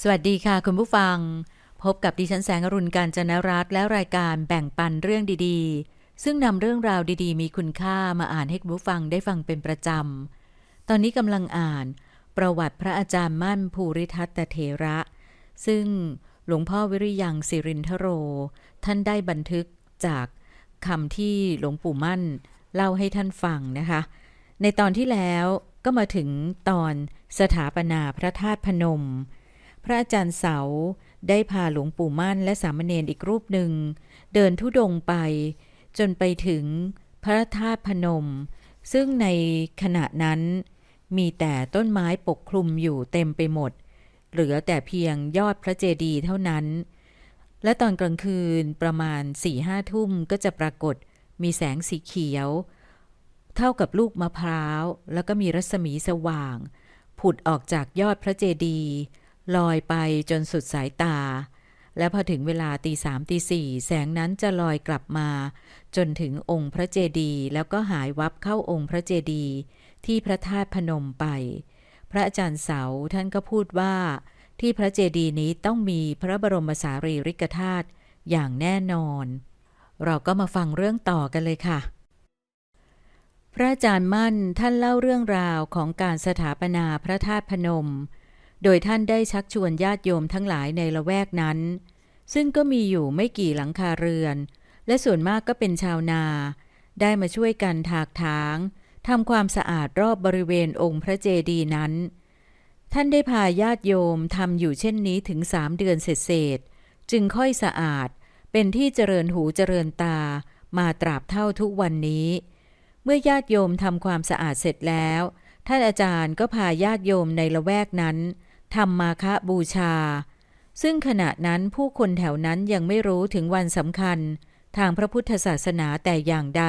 สวัสดีค่ะคุณผู้ฟัง พบกับดิฉันแสงอรุณการจนรัตและรายการแบ่งปันเรื่องดีๆ ซึ่งนำเรื่องราวดีๆ มีคุณค่ามาอ่านให้คุณผู้ฟังได้ฟังเป็นประจำ ตอนนี้กำลังอ่าน ประวัติพระอาจารย์มั่นภูริทัตตเถระ ซึ่งหลวงพ่อวิริยังสิรินทโร ท่านได้บันทึกจากคำที่หลวงปู่มั่น เล่าให้ท่านฟังนะคะ ในตอนที่แล้วก็มาถึงตอนสถาปนาพระธาตุพนม พระอาจารย์เสาได้พาหลวงปู่มั่นและสามเณรอีกรูปหนึ่ง เดินทุดงไป จนไปถึงพระธาตุพนม ซึ่งในขณะนั้น มีแต่ต้นไม้ปกคลุมอยู่เต็มไปหมด เหลือแต่เพียงยอดพระเจดีย์เท่านั้น และตอนกลางคืนประมาณสี่ห้าทุ่มก็จะปรากฏมีแสงสีเขียว เท่ากับลูกมะพร้าว แล้วก็มีรัศมีสว่าง ผุดออกจากยอดพระเจดีย์ ลอยไปจนสุดสายตา และพอถึงเวลาตีสามตีสี่แสงนั้นจะลอยกลับมา จนถึงองค์พระเจดีย์แล้วก็หายวับเข้าองค์พระเจดีย์ที่พระธาตุพนมไป พระอาจารย์เสาท่านก็พูดว่า ที่พระเจดีย์นี้ต้องมีพระบรมสารีริกธาตุอย่างแน่นอน เราก็มาฟังเรื่องต่อกันเลยค่ะพระอาจารย์มั่นท่านเล่าเรื่องราวของการสถาปนาพระธาตุพนม โดยท่านได้ชักชวนญาติโยมทั้งหลายในละแวกนั้น ซึ่งก็มีอยู่ไม่กี่หลังคาเรือน และส่วนมากก็เป็นชาวนา ได้มาช่วยกันถากถางทำความสะอาดรอบบริเวณองค์พระเจดีย์นั้น ท่านได้พาญาติโยมทำอยู่เช่นนี้ถึงสามเดือนเสร็จๆจึงค่อยสะอาดเป็นที่เจริญหูเจริญตามาตราบเท่าทุกวันนี้ เมื่อญาติโยมทำความสะอาดเสร็จแล้ว ท่านอาจารย์ก็พาญาติโยมในละแวกนั้น ทำมาคะบูชา ซึ่งขณะนั้นผู้คนแถวนั้นยังไม่รู้ถึงวันสำคัญทางพระพุทธศาสนาแต่อย่างใด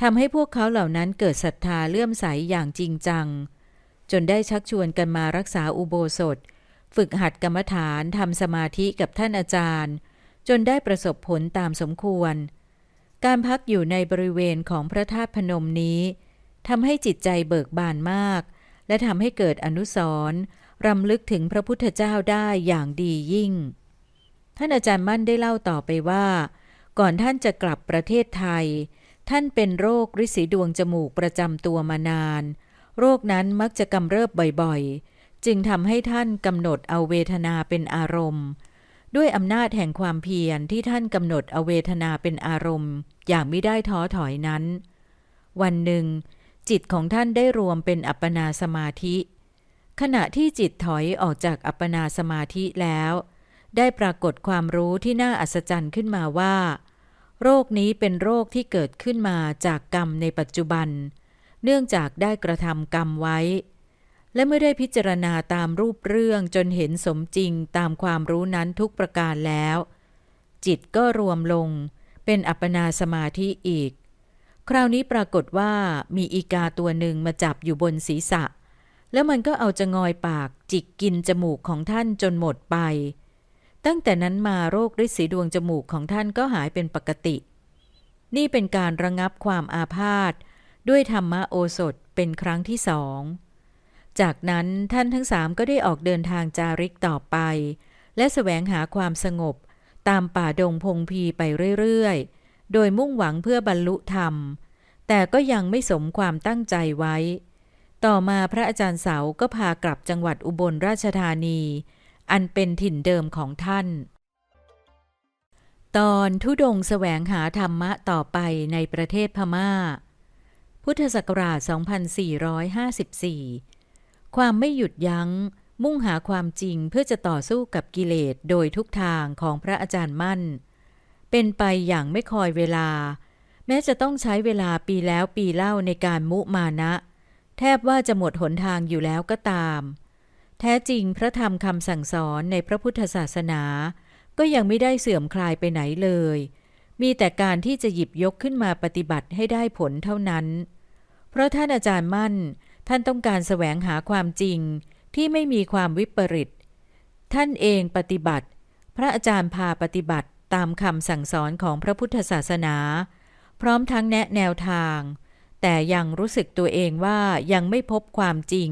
ทำให้พวกเขาเหล่านั้นเกิดศรัทธาเลื่อมใสอย่างจริงจัง จนได้ชักชวนกันมารักษาอุโบสถ ฝึกหัดกรรมฐานทำสมาธิกับท่านอาจารย์ จนได้ประสบผลตามสมควร การพักอยู่ในบริเวณของพระธาตุพนมนี้ทำให้จิตใจเบิกบานมาก และทำให้เกิดอนุสรณ์ รำลึกถึงพระพุทธเจ้าได้อย่างดียิ่ง ท่านอาจารย์มั่นได้เล่าต่อไปว่า ก่อนท่านจะกลับประเทศไทย ท่านเป็นโรคริสีดวงจมูกประจำตัวมานาน โรคนั้นมักจะกำเริบบ่อยๆ จึงทำให้ท่านกำหนดเอาเวทนาเป็นอารมณ์ ด้วยอำนาจแห่งความเพียรที่ท่านกำหนดเอาเวทนาเป็นอารมณ์ อย่างไม่ได้ท้อถอยนั้น วันหนึ่งจิตของท่านได้รวมเป็นอัปปนาสมาธิ ขณะที่จิตถอยออกจากอัปปนาสมาธิแล้ว ได้ปรากฏความรู้ที่น่าอัศจรรย์ขึ้นมาว่า โรคนี้เป็นโรคที่เกิดขึ้นมาจากกรรมในปัจจุบัน เนื่องจากได้กระทำกรรมไว้ และเมื่อได้พิจารณาตามรูปเรื่องจนเห็นสมจริงตามความรู้นั้นทุกประการแล้ว จิตก็รวมลง เป็นอัปปนาสมาธิอีก คราวนี้ปรากฏว่ามีอีกาตัวหนึ่งมาจับอยู่บนศีรษะ แล้วมันก็เอาจะงอยปากจิกกินจมูกของท่านจนหมดไป ตั้งแต่นั้นมาโรคฤทธิ์สีดวงจมูกของท่านก็หายเป็นปกติ นี่เป็นการระงับความอาพาธด้วยธรรมโอสถเป็นครั้งที่สอง จากนั้นท่านทั้งสามก็ได้ออกเดินทางจาริกต่อไป และแสวงหาความสงบตามป่าดงพงพีไปเรื่อยๆ โดยมุ่งหวังเพื่อบรรลุธรรม แต่ก็ยังไม่สมความตั้งใจไว้ ต่อมาพระอาจารย์เสาก็พากลับจังหวัดอุบลราชธานี อันเป็นถิ่นเดิมของท่าน ตอนทุดงแสวงหาธรรมะต่อไปในประเทศพม่า พุทธศักราช 2454 ความไม่หยุดยัง้ง มุ่งหาความจริงเพื่อจะต่อสู้กับกิเลสโดยทุกทางของพระอาจารย์มั่น เป็นไปอย่างไม่คอยเวลา แม้จะต้องใช้เวลาปีแล้วปีเล่าในการมุมานะ แทบว่าจะหมดหนทางอยู่แล้วก็ตาม แท้จริงพระธรรมคำสั่งสอนในพระพุทธศาสนา ก็ยังไม่ได้เสื่อมคลายไปไหนเลย มีแต่การที่จะหยิบยกขึ้นมาปฏิบัติให้ได้ผลเท่านั้น เพราะท่านอาจารย์มั่น ท่านต้องการแสวงหาความจริงที่ไม่มีความวิปริต ท่านเองปฏิบัติ พระอาจารย์พาปฏิบัติตามคำสั่งสอนของพระพุทธศาสนา พร้อมทั้งแนะแนวทาง แต่ยังรู้สึกตัวเองว่ายังไม่พบความจริง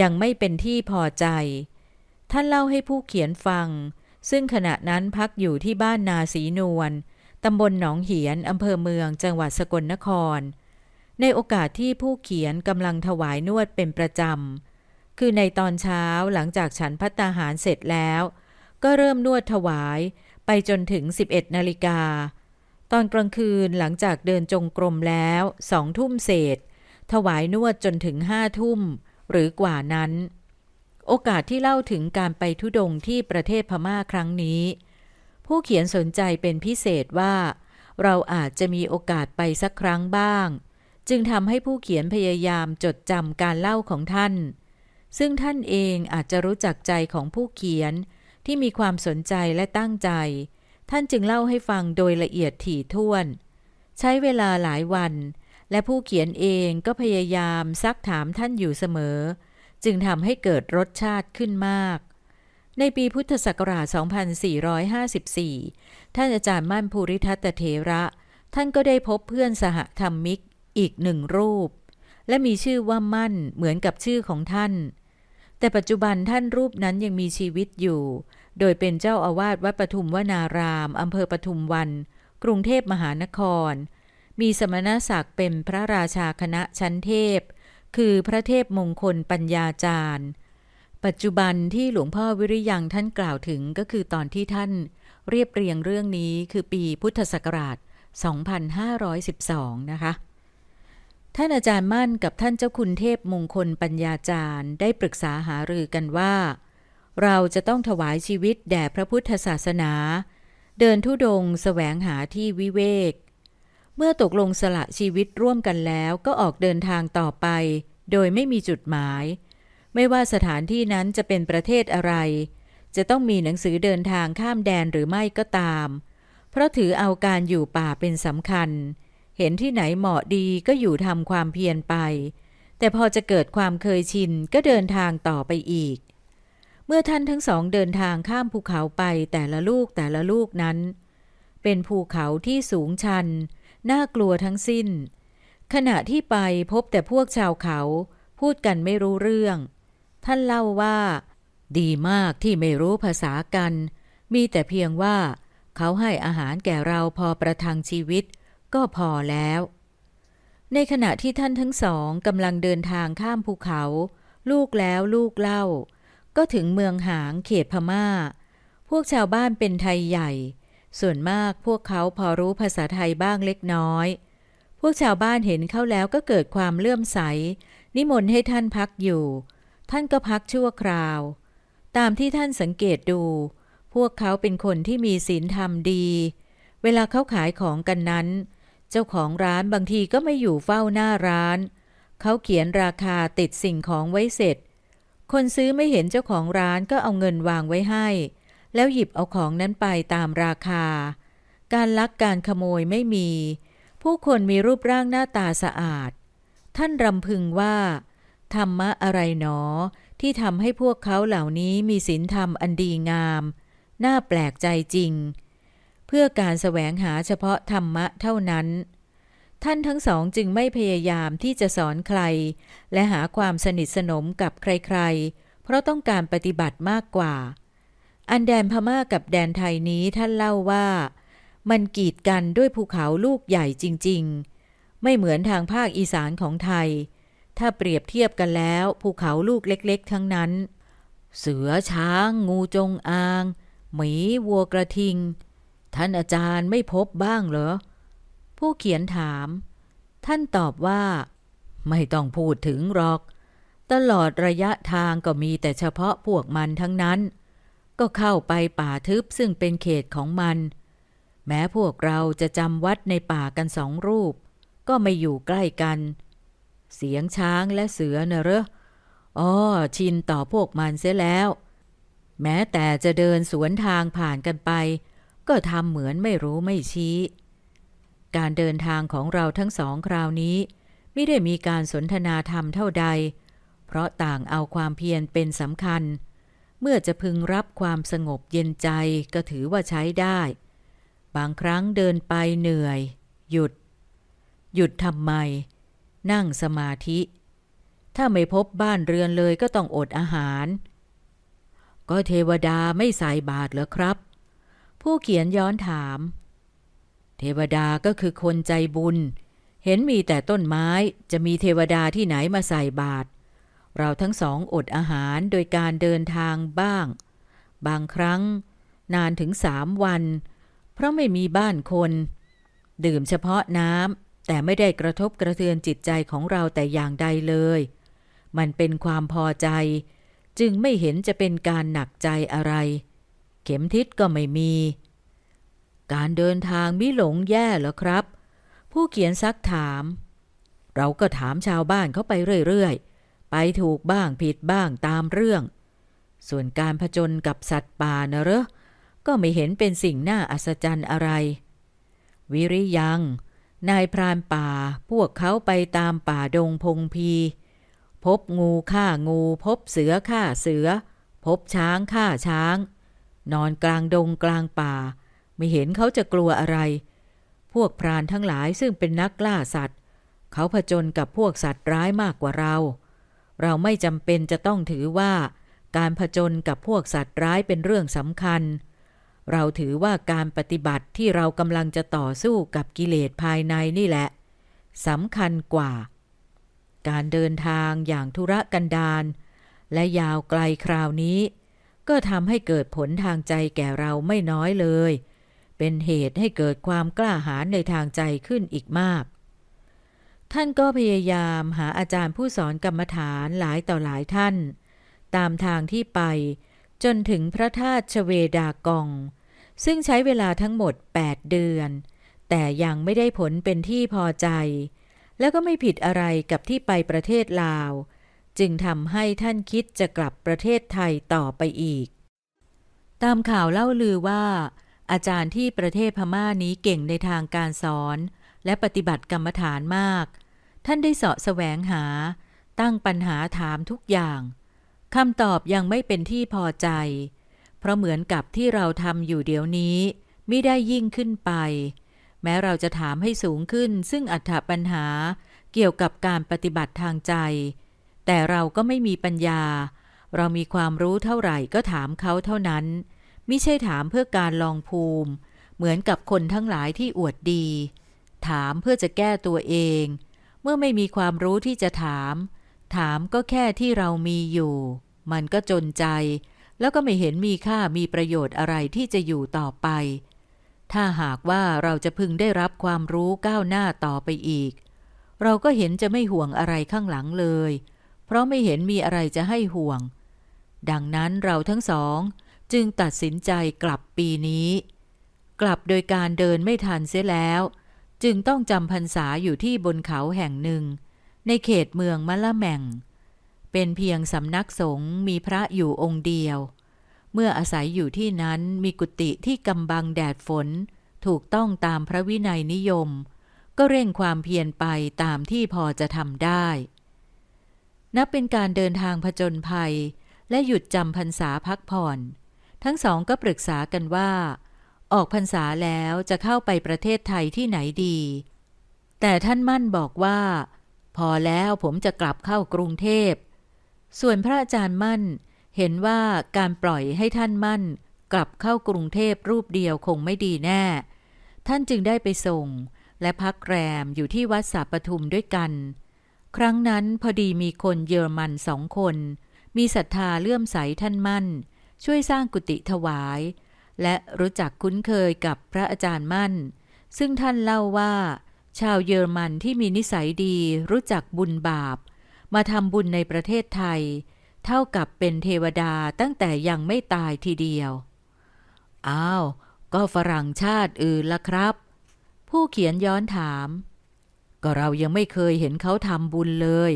ยังไม่เป็นที่พอใจ ท่านเล่าให้ผู้เขียนฟัง ซึ่งขณะนั้นพักอยู่ที่บ้านนาสีนวลตำบลหนองเหียนอำเภอเมืองจังหวัดสกลนคร ในโอกาสที่ผู้เขียนกำลังถวายนวดเป็นประจำ คือในตอนเช้าหลังจากฉันพัตตาหารเสร็จแล้ว ก็เริ่มนวดถวายไปจนถึง 11นาฬิกา ตอนกลางคืนหลังจากเดินจงกรมแล้วสองทุ่มเศษ ถวายนวดจนถึงห้าทุ่ม หรือกว่านั้น โอกาสที่เล่าถึงการไปทุดงที่ประเทศพม่าครั้งนี้ ผู้เขียนสนใจเป็นพิเศษว่า เราอาจจะมีโอกาสไปสักครั้งบ้าง จึงทำให้ผู้เขียนพยายามจดจำการเล่าของท่าน ซึ่งท่านเองอาจจะรู้จักใจของผู้เขียนที่มีความสนใจและตั้งใจ ท่านจึงเล่าให้ฟังโดยละเอียดถี่ถ้วน ใช้เวลาหลายวัน และผู้เขียนเองก็พยายามซักถามท่านอยู่เสมอ จึงทำให้เกิดรสชาติขึ้นมาก ในปีพุทธศักราช 2454 ท่านอาจารย์มั่นภูริทัตเถระ ท่านก็ได้พบเพื่อนสหธรรมิกอีกหนึ่งรูป และมีชื่อว่ามั่นเหมือนกับชื่อของท่าน แต่ปัจจุบันท่านรูปนั้นยังมีชีวิตอยู่ โดยเป็นเจ้าอาวาสวัดปทุมวนารามอำเภอปทุมวัน กรุงเทพมหานคร มีสมณศักดิ์เป็นพระราชาคณะชั้นเทพ คือพระเทพมงคลปัญญาจารย์ ปัจจุบันที่หลวงพ่อวิริยังท่านกล่าวถึงก็คือตอนที่ท่านเรียบเรียงเรื่องนี้คือปีพุทธศักราช 2512 นะคะ ท่านอาจารย์มั่นกับท่านเจ้าคุณเทพมงคลปัญญาจารย์ได้ปรึกษาหารือกันว่า เราจะต้องถวายชีวิตแด่พระพุทธศาสนา เดินทุดงค์แสวงหาที่วิเวก เมื่อตกลงสละชีวิตร่วมกันแล้วก็ออกเดินทางต่อไป โดยไม่มีจุดหมาย ไม่ว่าสถานที่นั้นจะเป็นประเทศอะไร จะต้องมีหนังสือเดินทางข้ามแดนหรือไม่ก็ตาม เพราะถือเอาการอยู่ป่าเป็นสำคัญ เห็นที่ไหนเหมาะดีก็อยู่ทำความเพียรไป แต่พอจะเกิดความเคยชินก็เดินทางต่อไปอีก เมื่อท่านทั้งสองเดินทางข้ามภูเขาไปแต่ละลูกแต่ละลูกนั้น เป็นภูเขาที่สูงชัน น่ากลัวทั้งสิ้น ขณะที่ไปพบแต่พวกชาวเขา พูดกันไม่รู้เรื่อง ท่านเล่าว่า ดีมากที่ไม่รู้ภาษากัน มีแต่เพียงว่า เขาให้อาหารแก่เราพอประทังชีวิต ก็พอแล้ว ในขณะที่ท่านทั้งสองกำลังเดินทางข้ามภูเขา ลูกแล้วลูกเล่า ก็ถึงเมืองหางเขตพม่า พวกชาวบ้านเป็นไทยใหญ่ ส่วนมากพวกเขาพอรู้ภาษาไทยบ้างเล็กน้อย พวกชาวบ้านเห็นเข้าแล้วก็เกิดความเลื่อมใส นิมนต์ให้ท่านพักอยู่ ท่านก็พักชั่วคราว ตามที่ท่านสังเกตดู พวกเขาเป็นคนที่มีศีลธรรมดี เวลาเขาขายของกันนั้น เจ้าของร้านบางทีก็ไม่อยู่เฝ้าหน้าร้าน เขาเขียนราคาติดสิ่งของไว้เสร็จ คนซื้อไม่เห็นเจ้าของร้านก็เอาเงินวางไว้ให้ แล้วหยิบเอาของนั้นไปตามราคา การลักการขโมยไม่มี ผู้คนมีรูปร่างหน้าตาสะอาด ท่านรำพึงว่า ธรรมะอะไรหนอ ที่ทำให้พวกเขาเหล่านี้มีศีลธรรมอันดีงาม น่าแปลกใจจริง เพื่อการแสวงหาเฉพาะธรรมะเท่านั้น ท่านทั้งสองจึงไม่พยายามที่จะสอนใคร และหาความสนิทสนมกับใครๆ เพราะต้องการปฏิบัติมากกว่า อันแดนพม่ากับแดนไทยนี้ท่านเล่าว่า มันกีดกันด้วยภูเขาลูกใหญ่จริง ๆ ไม่เหมือนทางภาคอีสานของไทย ถ้าเปรียบเทียบกันแล้วภูเขาลูกเล็ก ๆ ทั้งนั้น เสือช้าง งูจงอาง หมีวัวกระทิง ท่านอาจารย์ไม่พบบ้างเหรอ ผู้เขียนถาม ท่านตอบว่า ไม่ต้องพูดถึงหรอก ตลอดระยะทางก็มีแต่เฉพาะพวกมันทั้งนั้น ก็เข้าไปป่าทึบซึ่งเป็นเขตของมัน แม้พวกเราจะจำวัดในป่ากันสองรูป ก็ไม่อยู่ใกล้กัน เสียงช้างและเสือเนอะเรออ๋อชินต่อพวกมันเสียแล้ว แม้แต่จะเดินสวนทางผ่านกันไป ก็ทำเหมือนไม่รู้ไม่ชี้ การเดินทางของเราทั้งสองคราวนี้ ไม่ได้มีการสนทนาธรรมเท่าใด เพราะต่างเอาความเพียรเป็นสำคัญ เมื่อจะพึงรับความสงบเย็นใจก็ถือว่าใช้ได้ บางครั้งเดินไปเหนื่อย หยุด หยุดทำไม นั่งสมาธิ ถ้าไม่พบบ้านเรือนเลยก็ต้องอดอาหาร ก็เทวดาไม่ใส่บาตรเหรอครับ ผู้เขียนย้อนถาม เทวดาก็คือคนใจบุญ เห็นมีแต่ต้นไม้จะมีเทวดาที่ไหนมาใส่บาตรเราทั้งสองอดอาหารโดยการเดินทางบ้าง บางครั้ง นานถึงสามวัน เพราะไม่มีบ้านคน ดื่มเฉพาะน้ำแต่ไม่ได้กระทบกระเทือนจิตใจของเราแต่อย่างใดเลย มันเป็นความพอใจ จึงไม่เห็นจะเป็นการหนักใจอะไร เข็มทิศก็ไม่มี การเดินทางมิหลงแย่เหรอครับ ผู้เขียนซักถาม เราก็ถามชาวบ้านเขาไปเรื่อยๆ ไปถูกบ้างผิดบ้างตามเรื่อง ส่วนการผจญกับสัตว์ป่านะเหรอก็ไม่เห็นเป็นสิ่งน่าอัศจรรย์อะไร วิริยัง นายพรานป่าพวกเขาไปตามป่าดงพงพี พบงูฆ่างู พบเสือฆ่าเสือ พบช้างฆ่าช้าง นอนกลางดงกลางป่า ไม่เห็นเขาจะกลัวอะไร พวกพรานทั้งหลายซึ่งเป็นนักล่าสัตว์ เขาผจญกับพวกสัตว์ร้ายมากกว่าเรา เราไม่จำเป็นจะต้องถือว่า การผจญกับพวกสัตว์ร้ายเป็นเรื่องสำคัญ เราถือว่าการปฏิบัติที่เรากำลังจะต่อสู้กับกิเลสภายในนี่แหละสำคัญกว่า การเดินทางอย่างธุระกันดารและยาวไกลคราวนี้ ก็ทำให้เกิดผลทางใจแก่เราไม่น้อยเลย เป็นเหตุให้เกิดความกล้าหาญในทางใจขึ้นอีกมาก ท่านก็พยายามหาอาจารย์ผู้สอนกรรมฐานหลายต่อหลายท่าน ตามทางที่ไป จนถึงพระธาตุชเวดากอง ซึ่งใช้เวลาทั้งหมด 8 เดือน แต่ยังไม่ได้ผลเป็นที่พอใจ แล้วก็ไม่ผิดอะไรกับที่ไปประเทศลาว จึงทำให้ท่านคิดจะกลับประเทศไทยต่อไปอีก ตามข่าวเล่าลือว่า อาจารย์ที่ประเทศพม่านี้เก่งในทางการสอน และปฏิบัติกรรมฐานมาก ท่านได้เสาะแสวงหา ตั้งปัญหาถามทุกอย่างคำตอบยังไม่เป็นที่พอใจ เพราะเหมือนกับที่เราทำอยู่เดี๋ยวนี้ไม่ได้ยิ่งขึ้นไป แม้เราจะถามให้สูงขึ้น ซึ่งอัถปัญหาเกี่ยวกับการปฏิบัติทางใจ แต่เราก็ไม่มีปัญญา เรามีความรู้เท่าไหร่ก็ถามเขาเท่านั้น ม่ใช่ถามเพื่อการลองภูมิ เหมือนกับคนทั้งหลายที่อวดดี ถามเพื่อจะแก้ตัวเอง เมื่อไม่มีความรู้ที่จะถาม ถามก็แค่ที่เรามีอยู่ มันก็จนใจ แล้วก็ไม่เห็นมีค่ามีประโยชน์อะไรที่จะอยู่ต่อไป ถ้าหากว่าเราจะพึงได้รับความรู้ก้าวหน้าต่อไปอีก เราก็เห็นจะไม่ห่วงอะไรข้างหลังเลย เพราะไม่เห็นมีอะไรจะให้ห่วงดังนั้นเราทั้งสอง จึงตัดสินใจกลับปีนี้ กลับโดยการเดินไม่ทันเสียแล้ว จึงต้องจำพรรษาอยู่ที่บนเขาแห่งหนึ่ง ในเขตเมืองมะละแม่งเป็นเพียงสำนักสงฆ์มีพระอยู่องค์เดียว เมื่ออาศัยอยู่ที่นั้นมีกุฏิที่กำบังแดดฝน ถูกต้องตามพระวินัยนิยม ก็เร่งความเพียรไปตามที่พอจะทำได้ นับเป็นการเดินทางผจญภัย และหยุดจำพรรษาพักผ่อน ทั้งสองก็ปรึกษากันว่า ออกพรรษาแล้วจะเข้าไปประเทศไทยที่ไหนดี แต่ท่านมั่นบอกว่า พอแล้วผมจะกลับเข้ากรุงเทพ ส่วนพระอาจารย์มั่นเห็นว่าการปล่อยให้ท่านมั่น กลับเข้ากรุงเทพรูปเดียวคงไม่ดีแน่ ท่านจึงได้ไปส่ง และพักแรมอยู่ที่วัดสาปทุมด้วยกัน ครั้งนั้นพอดีมีคนเยอรมันสองคน มีศรัทธาเลื่อมใสท่านมั่น ช่วยสร้างกุฏิถวาย และรู้จักคุ้นเคยกับพระอาจารย์มั่น ซึ่งท่านเล่าว่า ชาวเยอรมันที่มีนิสัยดีรู้จักบุญบาป มาทำบุญในประเทศไทย เท่ากับเป็นเทวดาตั้งแต่ยังไม่ตายทีเดียว อ้าว ก็ฝรั่งชาติอื่นละครับ ผู้เขียนย้อนถาม ก็เรายังไม่เคยเห็นเขาทำบุญเลย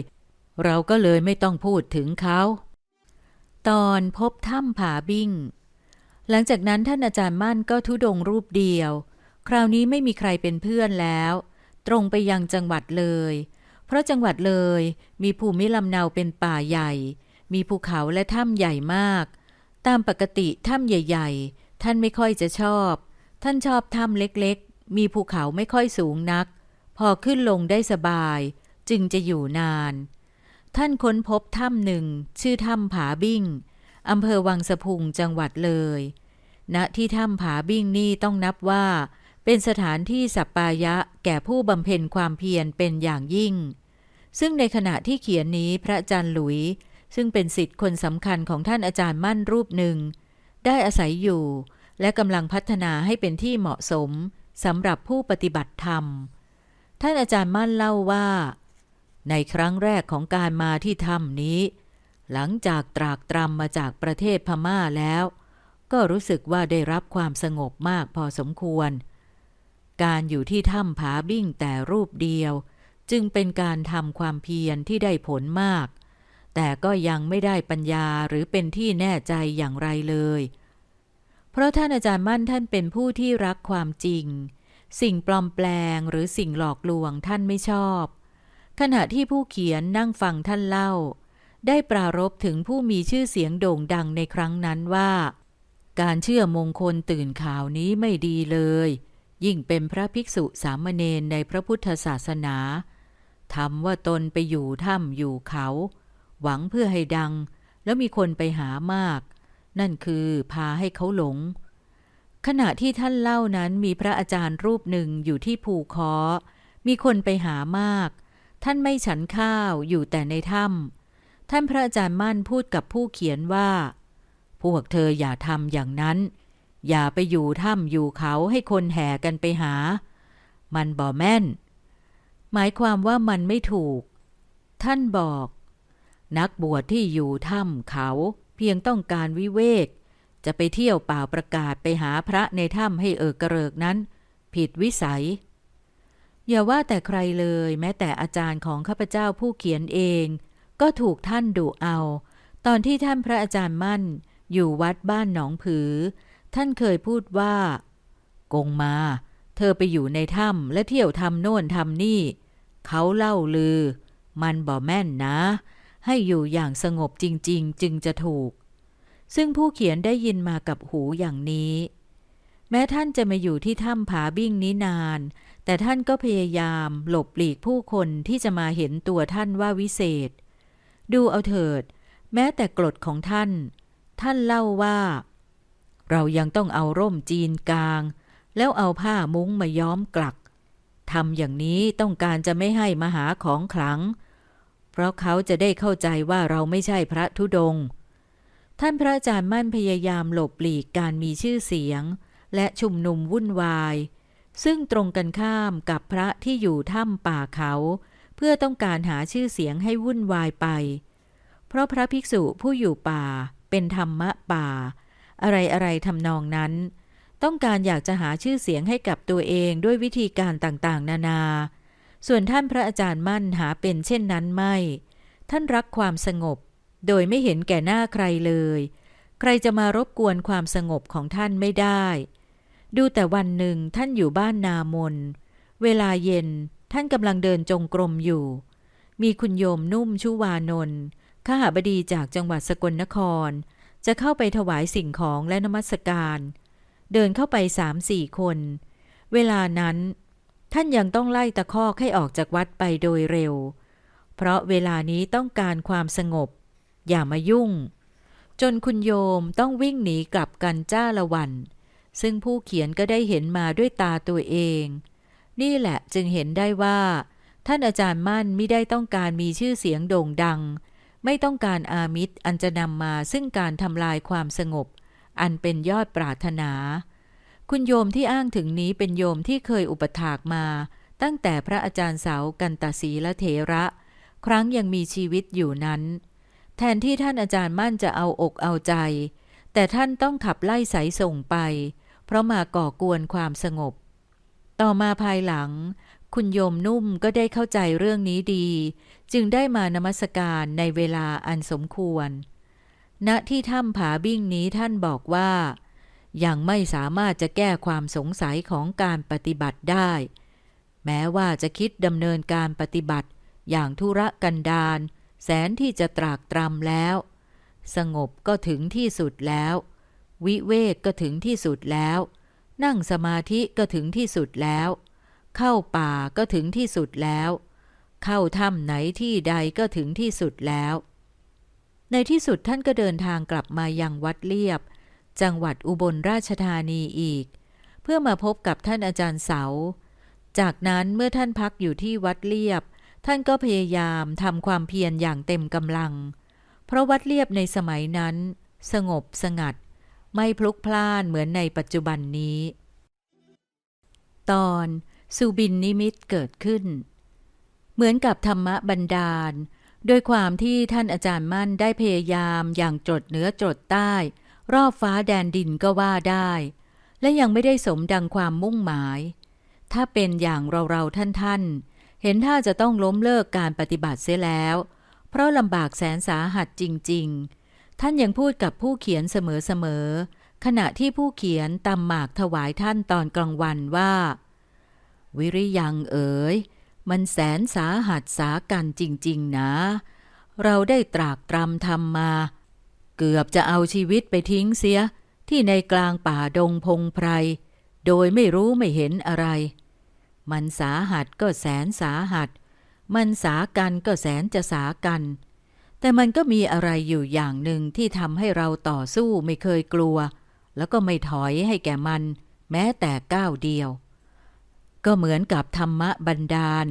เราก็เลยไม่ต้องพูดถึงเขา ตอนพบถ้ำผาบิ้ง หลังจากนั้นท่านอาจารย์มั่นก็ทุดงรูปเดียว คราวนี้ไม่มีใครเป็นเพื่อนแล้ว ตรงไปยังจังหวัดเลย เพราะจังหวัดเลยมีภูมิลำเนาเป็นป่าใหญ่ มีภูเขาและถ้ำใหญ่มาก ตามปกติถ้ำใหญ่ ๆ ท่านไม่ค่อยจะชอบ ท่านชอบถ้ำเล็กๆ มีภูเขาไม่ค่อยสูงนัก พอขึ้นลงได้สบาย จึงจะอยู่นาน ท่านค้นพบถ้ำหนึ่ง ชื่อถ้ำผาบิ้งอำเภอวังสะพุงจังหวัดเลยณที่ถ้ำผาบิ้งนี่ต้องนับว่า เป็นสถานที่สัปปายะแก่ผู้บำเพ็ญความเพียรเป็นอย่างยิ่ง ซึ่งในขณะที่เขียนนี้พระอาจารย์หลุย ซึ่งเป็นสิทธิ์คนสำคัญของท่านอาจารย์มั่นรูปหนึ่ง ได้อาศัยอยู่ และกำลังพัฒนาให้เป็นที่เหมาะสมสำหรับผู้ปฏิบัติธรรม ท่านอาจารย์มั่นเล่าว่า ในครั้งแรกของการมาที่ถ้ำนี้ หลังจากตรากตรำมาจากประเทศพม่าแล้ว ก็รู้สึกว่าได้รับความสงบมากพอสมควร การอยู่ที่ถ้ำผาบิ้งแต่รูปเดียว จึงเป็นการทำความเพียรที่ได้ผลมาก แต่ก็ยังไม่ได้ปัญญาหรือเป็นที่แน่ใจอย่างไรเลย เพราะท่านอาจารย์มั่นท่านเป็นผู้ที่รักความจริง สิ่งปลอมแปลงหรือสิ่งหลอกลวงท่านไม่ชอบ ขณะที่ผู้เขียนนั่งฟังท่านเล่า ได้ปรารบถึงผู้มีชื่อเสียงโด่งดังในครั้งนั้นว่า การเชื่อมงคลตื่นข่าวนี้ไม่ดีเลย ยิ่งเป็นพระภิกษุสามเณรในพระพุทธศาสนาทำว่าตนไปอยู่ถ้ำอยู่เขา หวังเพื่อให้ดัง แล้วมีคนไปหามาก นั่นคือพาให้เขาหลง ขณะที่ท่านเล่านั้นมีพระอาจารย์รูปหนึ่งอยู่ที่ภูคอมีคนไปหามาก ท่านไม่ฉันข้าวอยู่แต่ในถ้ำท่านพระอาจารย์มั่นพูดกับผู้เขียนว่า พวกเธออย่าทำอย่างนั้น อย่าไปอยู่ถ้ำอยู่เขาให้คนแห่กันไปหา มันบ่แม่น หมายความว่ามันไม่ถูก ท่านบอก นักบวชที่อยู่ถ้ำเขาเพียงต้องการวิเวก จะไปเที่ยวเปล่าประกาศไปหาพระในถ้ำให้เอิกกระเริกนั้น ผิดวิสัย อย่าว่าแต่ใครเลย แม้แต่อาจารย์ของข้าพเจ้าผู้เขียนเอง ก็ถูกท่านดุเอา ตอนที่ท่านพระอาจารย์มั่น อยู่วัดบ้านหนองผือ ท่านเคยพูดว่า กงมา เธอไปอยู่ในถ้ำและเที่ยวทำโน่นทำนี่ เขาเล่าลือ มันบ่แม่นนะ ให้อยู่อย่างสงบจริง ๆ จึงจะถูก ซึ่งผู้เขียนได้ยินมากับหูอย่างนี้ แม้ท่านจะมาอยู่ที่ถ้ำผาบิ้งนี้นาน แต่ท่านก็พยายามหลบหลีกผู้คนที่จะมาเห็นตัวท่านว่าวิเศษ ดูเอาเถิด แม้แต่กรดของท่าน ท่านเล่าว่า เรายังต้องเอาร่มจีนกลาง แล้วเอาผ้ามุ้งมาย้อมกลักทำอย่างนี้ต้องการจะไม่ให้มาหาของขลัง เพราะเขาจะได้เข้าใจว่าเราไม่ใช่พระธุดง ท่านพระอาจารย์มั่นพยายามหลบหลีกการมีชื่อเสียง และชุมนุมวุ่นวาย ซึ่งตรงกันข้ามกับพระที่อยู่ถ้ำป่าเขา เพื่อต้องการหาชื่อเสียงให้วุ่นวายไป เพราะพระภิกษุผู้อยู่ป่าเป็นธรรมะป่า อะไรอะไรทำนองนั้น ต้องการอยากจะหาชื่อเสียงให้กับตัวเองด้วยวิธีการต่างๆ นานา ส่วนท่านพระอาจารย์มั่นหาเป็นเช่นนั้นไม่ ท่านรักความสงบ โดยไม่เห็นแก่หน้าใครเลย ใครจะมารบกวนความสงบของท่านไม่ได้ ดูแต่วันหนึ่งท่านอยู่บ้านนามน เวลาเย็นท่านกำลังเดินจงกรมอยู่ มีคุณโยมนุ่มชุวานนท์ข้าหาบดีจากจังหวัดสกลนคร จะเข้าไปถวายสิ่งของและนมัสการ เดินเข้าไปสามสี่คน เวลานั้น ท่านยังต้องไล่ตะคอกให้ออกจากวัดไปโดยเร็ว เพราะเวลานี้ต้องการความสงบ อย่ามายุ่ง จนคุณโยมต้องวิ่งหนีกลับกันจ้าละวัน ซึ่งผู้เขียนก็ได้เห็นมาด้วยตาตัวเอง นี่แหละจึงเห็นได้ว่า ท่านอาจารย์มั่นไม่ได้ต้องการมีชื่อเสียงโด่งดัง ไม่ต้องการอามิตรอันจะนำมาซึ่งการทำลายความสงบ อันเป็นยอดปรารถนา คุณโยมที่อ้างถึงนี้เป็นโยมที่เคยอุปถากมา ตั้งแต่พระอาจารย์เสากันตศีละเถระ ครั้งยังมีชีวิตอยู่นั้น แทนที่ท่านอาจารย์มั่นจะเอาอกเอาใจ แต่ท่านต้องขับไล่สายส่งไป เพราะมาก่อกวนความสงบ ต่อมาภายหลัง คุณโยมนุ่มก็ได้เข้าใจเรื่องนี้ดี จึงได้มานมัสการในเวลาอันสมควร ณที่ถ้ำผาบิ้งนี้ท่านบอกว่า ยังไม่สามารถจะแก้ความสงสัยของการปฏิบัติได้ แม้ว่าจะคิดดำเนินการปฏิบัติอย่างธุระกันดารแสนที่จะตรากตรำแล้ว สงบก็ถึงที่สุดแล้ว วิเวกก็ถึงที่สุดแล้ว นั่งสมาธิก็ถึงที่สุดแล้ว เข้าป่าก็ถึงที่สุดแล้ว เข้าถ้ำไหนที่ใดก็ถึงที่สุดแล้ว ในที่สุดท่านก็เดินทางกลับมายังวัดเลียบ จังหวัดอุบลราชธานีอีก เพื่อมาพบกับท่านอาจารย์เสา จากนั้นเมื่อท่านพักอยู่ที่วัดเลียบ ท่านก็พยายามทำความเพียรอย่างเต็มกำลัง เพราะวัดเลียบในสมัยนั้น สงบสงัด ไม่พลุกพล่านเหมือนในปัจจุบันนี้ ตอนสุบินนิมิตเกิดขึ้น เหมือนกับธรรมบันดาล โดยความที่ท่านอาจารย์มั่นได้พยายามอย่างจดเหนือจดใต้ รอบฟ้าแดนดินก็ว่าได้ และยังไม่ได้สมดังความมุ่งหมาย ถ้าเป็นอย่างเราๆท่านๆ เห็นท่าจะต้องล้มเลิกการปฏิบัติเสียแล้ว เพราะลำบากแสนสาหัสจริง ๆ ท่านยังพูดกับผู้เขียนเสมอๆขณะที่ผู้เขียนตำหมากถวายท่านตอนกลางวันว่า วิริยังเอ๋ยมันแสนสาหัสสากันจริง ๆ นะ เราได้ตรากตรำทำมา เกือบจะเอาชีวิตไปทิ้งเสีย ที่ในกลางป่าดงพงไพร โดยไม่รู้ไม่เห็นอะไร มันสาหัสก็แสนสาหัส มันสากันก็แสนจะสากัน แต่มันก็มีอะไรอยู่อย่างหนึ่งที่ทำให้เราต่อสู้ไม่เคยกลัว แล้วก็ไม่ถอยให้แก่มัน แม้แต่ก้าวเดียว ก็เหมือนกับธรรมบันดาล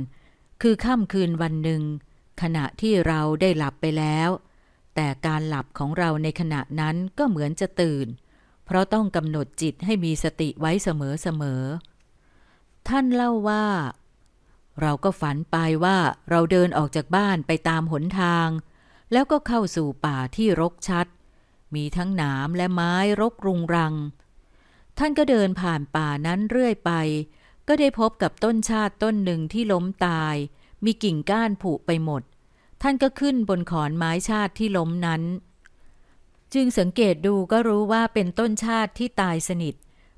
คือค่ำคืนวันหนึ่ง ขณะที่เราได้หลับไปแล้ว แต่การหลับของเราในขณะนั้นก็เหมือนจะตื่น เพราะต้องกำหนดจิตให้มีสติไว้เสมอๆท่านเล่าว่า เราก็ฝันไปว่าเราเดินออกจากบ้านไปตามหนทาง แล้วก็เข้าสู่ป่าที่รกชัด มีทั้งหนามและไม้รกรุงรัง ท่านก็เดินผ่านป่านั้นเรื่อยไป ก็ได้พบกับต้นชาติต้นหนึ่งที่ล้มตาย มีกิ่งก้านผุไปหมด ท่านก็ขึ้นบนขอนไม้ชาติที่ล้มนั้น จึงสังเกตดูก็รู้ว่าเป็นต้นชาติที่ตายสนิท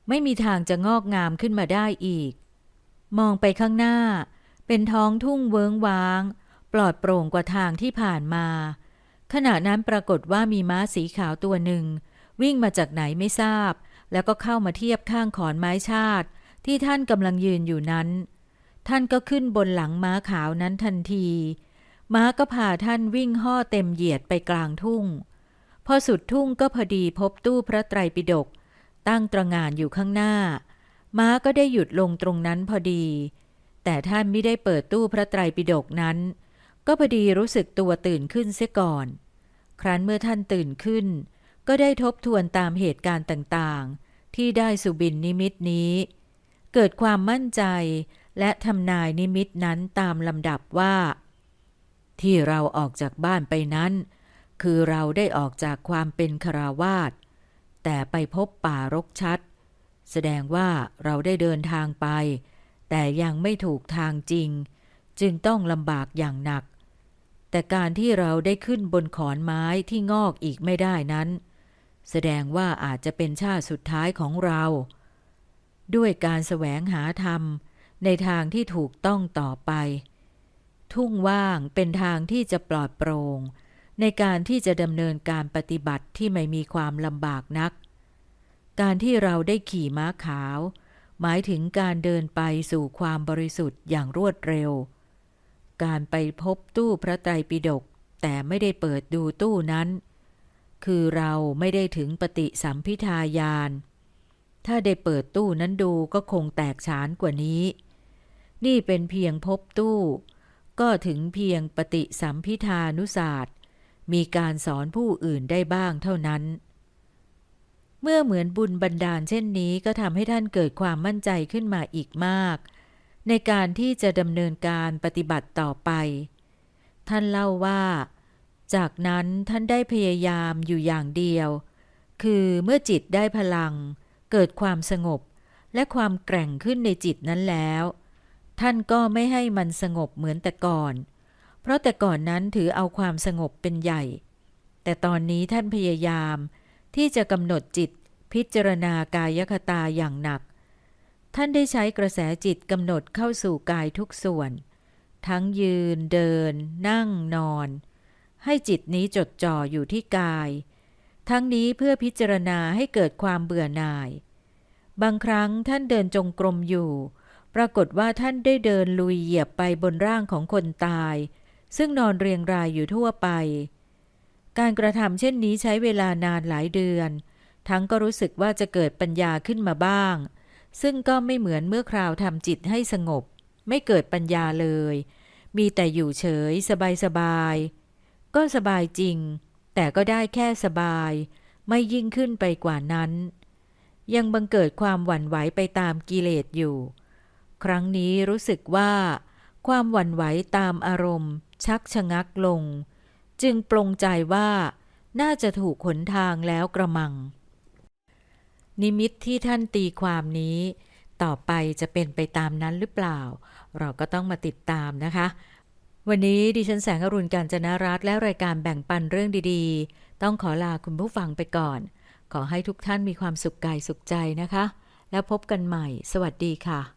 ไม่มีทางจะงอกงามขึ้นมาได้อีก มองไปข้างหน้า เป็นท้องทุ่งเวิ้งว้าง ปลอดโปร่งกว่าทางที่ผ่านมา ขณะนั้นปรากฏว่ามีม้าสีขาวตัวหนึ่ง วิ่งมาจากไหนไม่ทราบ แล้วก็เข้ามาเทียบข้างขอนไม้ชาติ ที่ท่านกำลังยืนอยู่นั้น ท่านก็ขึ้นบนหลังม้าขาวนั้นทันที ม้าก็พาท่านวิ่งห่อเต็มเหยียดไปกลางทุ่ง พอสุดทุ่งก็พอดีพบตู้พระไตรปิฎกตั้งตระงานอยู่ข้างหน้า ม้าก็ได้หยุดลงตรงนั้นพอดี แต่ท่านไม่ได้เปิดตู้พระไตรปิฎกนั้น ก็พอดีรู้สึกตัวตื่นขึ้นเสียก่อน ครั้นเมื่อท่านตื่นขึ้น ก็ได้ทบทวนตามเหตุการณ์ต่างๆ ที่ได้สุบินนิมิตนี้ เกิดความมั่นใจและทำนายนิมิตนั้นตามลำดับว่า ที่เราออกจากบ้านไปนั้น คือเราได้ออกจากความเป็นคาราวาสแต่ไปพบป่ารกชัด แสดงว่าเราได้เดินทางไป แต่ยังไม่ถูกทางจริง จึงต้องลำบากอย่างหนัก แต่การที่เราได้ขึ้นบนขอนไม้ที่งอกอีกไม่ได้นั้น แสดงว่าอาจจะเป็นชาติสุดท้ายของเรา ด้วยการแสวงหาธรรมในทางที่ถูกต้องต่อไป ทุ่งว่างเป็นทางที่จะปลอดโปรง่งในการที่จะดำเนินการปฏิบัติที่ไม่มีความลำบากนัก การที่เราได้ขี่ม้าขาว หมายถึงการเดินไปสู่ความบริสุทธิ์อย่างรวดเร็ว การไปพบตู้พระไตรปิฎกแต่ไม่ได้เปิดดูตู้นั้น คือเราไม่ได้ถึงปฏิสัมพิทายานถ้าได้เปิดตู้นั้นดูก็คงแตกฉานกว่านี้ นี่เป็นเพียงพบตู้ ก็ถึงเพียงปฏิสัมพิทานุศาสตร์มีการสอนผู้อื่นได้บ้างเท่านั้น เมื่อเหมือนบุญบันดาลเช่นนี้ก็ทำให้ท่านเกิดความมั่นใจขึ้นมาอีกมาก ในการที่จะดำเนินการปฏิบัติต่อไป ท่านเล่าว่า จากนั้นท่านได้พยายามอยู่อย่างเดียว คือเมื่อจิตได้พลัง เกิดความสงบและความแกร่งขึ้นในจิตนั้นแล้ว ท่านก็ไม่ให้มันสงบเหมือนแต่ก่อน เพราะแต่ก่อนนั้นถือเอาความสงบเป็นใหญ่ แต่ตอนนี้ท่านพยายามที่จะกำหนดจิตพิจารณากายคตาอย่างหนัก ท่านได้ใช้กระแสจิตกำหนดเข้าสู่กายทุกส่วน ทั้งยืนเดิน นั่งนอน ให้จิตนี้จดจ่ออยู่ที่กาย ทั้งนี้เพื่อพิจารณาให้เกิดความเบื่อหน่าย บางครั้งท่านเดินจงกรมอยู่ ปรากฏว่าท่านได้เดินลุยเหยียบไปบนร่างของคนตาย ซึ่งนอนเรียงรายอยู่ทั่วไป การกระทำเช่นนี้ใช้เวลานานหลายเดือน ทั้งก็รู้สึกว่าจะเกิดปัญญาขึ้นมาบ้าง ซึ่งก็ไม่เหมือนเมื่อคราวทำจิตให้สงบ ไม่เกิดปัญญาเลย มีแต่อยู่เฉย สบายสบายๆก็สบายจริง แต่ก็ได้แค่สบาย ไม่ยิ่งขึ้นไปกว่านั้น ยังบังเกิดความหวั่นไหวไปตามกิเลสอยู่ ครั้งนี้รู้สึกว่า ความหวั่นไหวตามอารมณ์ ชักชะงักลง จึงปลงใจว่าน่าจะถูกขนทางแล้วกระมัง นิมิตที่ท่านตีความนี้ ต่อไปจะเป็นไปตามนั้นหรือเปล่า เราก็ต้องมาติดตามนะคะ วันนี้ดิฉันแสงอรุณการจนารัตและรายการแบ่งปันเรื่องดีๆ ต้องขอลาคุณผู้ฟังไปก่อน ขอให้ทุกท่านมีความสุขกายสุขใจนะคะ แล้วพบกันใหม่ สวัสดีค่ะ